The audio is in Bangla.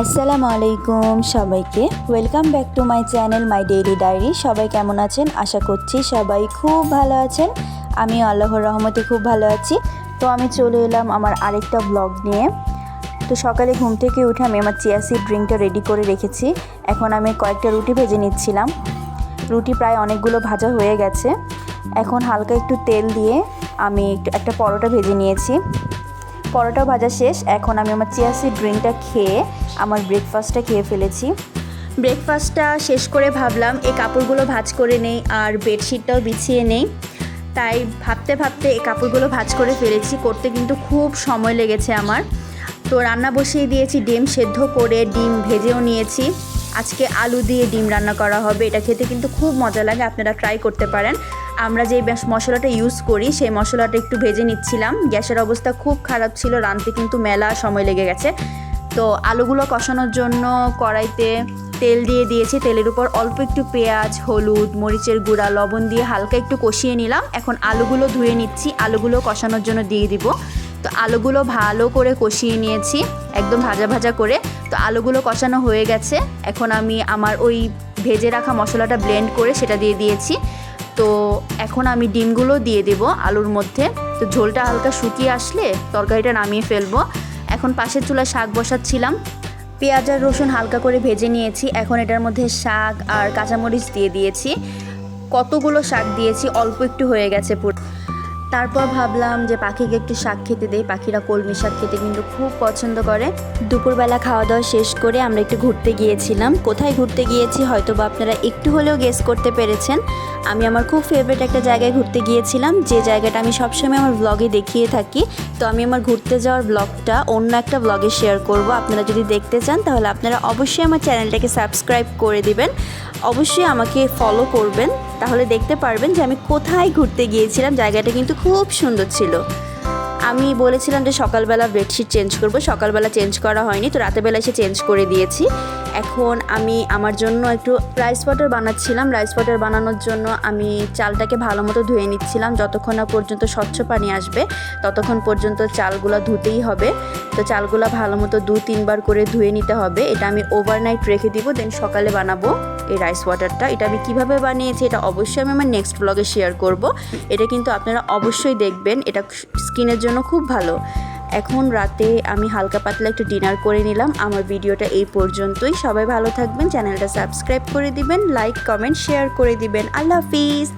আসসালামু আলাইকুম সবাইকে। Welcome back to my channel my daily diary সবাই কেমন আছেন? আশা করছি সবাই খুব ভালো আছেন। আমি আল্লাহর রহমতে খুব ভালো আছি। তো আমি চলে এলাম আমার আরেকটা ব্লগ নিয়ে। তো সকালে ঘুম থেকে উঠে আমি আমার চিয়াসি ড্রিঙ্কটা রেডি করে রেখেছি। এখন আমি কয়েকটা রুটি ভেজে নিচ্ছিলাম। রুটি প্রায় অনেকগুলো ভাজা হয়ে গেছে। এখন হালকা একটু তেল দিয়ে আমি একটু একটা পরোটা ভেজে নিয়েছি। পরোটা ভাজা শেষ, এখন আমি আমার চিয়াসি ড্রিঙ্কটা খেয়ে আমার ব্রেকফাস্টটা খেয়ে ফেলেছি। ব্রেকফাস্টটা শেষ করে ভাবলাম, এই কাপড়গুলো ভাজ করে নেই আর বেডশিটটাও বিছিয়ে নেই। তাই ভাবতে ভাবতে এই কাপড়গুলো ভাজ করে ফেলেছি, করতে কিন্তু খুব সময় লেগেছে আমার। তো রান্না বসিয়ে দিয়েছি, ডিম সেদ্ধ করে ডিম ভেজেও নিয়েছি। আজকে আলু দিয়ে ডিম রান্না করা হবে, এটা খেতে কিন্তু খুব মজা লাগে, আপনারা ট্রাই করতে পারেন। আমরা যে বেশ- মশলাটা ইউজ করি, সেই মশলাটা একটু ভেজে নিচ্ছিলাম। গ্যাসের অবস্থা খুব খারাপ ছিল, রাঁধতে কিন্তু মেলা সময় লেগে গেছে। তো আলুগুলো কষানোর জন্য কড়াইতে তেল দিয়ে দিয়েছি। তেলের উপর অল্প একটু পেঁয়াজ, হলুদ, মরিচের গুঁড়া, লবণ দিয়ে হালকা একটু কষিয়ে নিলাম। এখন আলুগুলো ধুয়ে নিচ্ছি। আলুগুলো কষানোর জন্য দিয়ে দিব। তো আলুগুলো ভালো করে কষিয়ে নিয়েছি, একদম ভাজা ভাজা করে। তো আলুগুলো কষানো হয়ে গেছে। এখন আমি আমার ওই ভেজে রাখা মশলাটা ব্লেন্ড করে সেটা দিয়ে দিয়েছি। তো এখন আমি ডিমগুলো দিয়ে দেব আলুর মধ্যে। তো ঝোলটা হালকা শুকিয়ে আসলে তরকারিটা নামিয়ে ফেলব। এখন পাশের চুলায় শাক বসাচ্ছিলাম। পেঁয়াজ আর রসুন হালকা করে ভেজে নিয়েছি। এখন এটার মধ্যে শাক আর কাঁচামরিচ দিয়ে দিয়েছি। কতগুলো শাক দিয়েছি, অল্প একটু হয়ে গেছে পুরো। তারপর ভাবলাম যে পাখিকে একটু শাক খেতে দেই। পাখিরা কলমি শাক খেতে কিন্তু খুব পছন্দ করে। দুপুরবেলা খাওয়া দাওয়া শেষ করে আমরা একটু ঘুরতে গিয়েছিলাম। কোথায় ঘুরতে গিয়েছি হয়তো বা আপনারা একটু হলেও গেস করতে পেরেছেন। আমি আমার খুব ফেভারিট একটা জায়গায় ঘুরতে গিয়েছিলাম। যে জায়গাটা আমি সবসময় আমার ব্লগে দেখিয়ে থাকি। তো আমি আমার ঘুরতে যাওয়ার ব্লগটা অন্য একটা ব্লগে শেয়ার করব। আপনারা যদি দেখতে চান, তাহলে আপনারা অবশ্যই আমার চ্যানেলটাকে সাবস্ক্রাইব করে দিবেন। অবশ্যই আমাকে ফলো করবেন। তাহলে দেখতে পারবেন যে আমি কোথায় ঘুরতে গিয়েছিলাম। জায়গাটা কিন্তু খুব সুন্দর ছিল। আমি বলেছিলাম যে সকালবেলা বেডশিট চেঞ্জ করব, সকালবেলা চেঞ্জ করা হয়নি, তো রাতেবেলা এসে চেঞ্জ করে দিয়েছি। এখন আমি আমার জন্য একটু রাইস ওয়াটার বানাচ্ছিলাম। রাইস ওয়াটার বানানোর জন্য আমি চালটাকে ভালো মতো ধুয়ে নিচ্ছিলাম। যতক্ষণ না পর্যন্ত স্বচ্ছ পানি আসবে, ততক্ষণ পর্যন্ত চালগুলো ধুতেই হবে। তো চালগুলো ভালো মতো দু, তিনবার করে ধুয়ে নিতে হবে। এটা আমি ওভারনাইট রেখে দিব দেন সকালে বানাবো এই রাইস ওয়াটারটা এটা আমি কীভাবে বানিয়েছি এটা অবশ্যই আমি আমার নেক্সট ব্লগে শেয়ার করব। এটা কিন্তু আপনারা অবশ্যই দেখবেন, এটা স্কিনের জন্য খুব ভালো। এখন রাতে আমি হালকা পাতলা একটু ডিনার করে নিলাম। আমার ভিডিওটা এই পর্যন্তই। সবাই ভালো থাকবেন চ্যানেলটা সাবস্ক্রাইব করে দিবেন লাইক কমেন্ট শেয়ার করে দিবেন। আল্লাহ হাফিজ!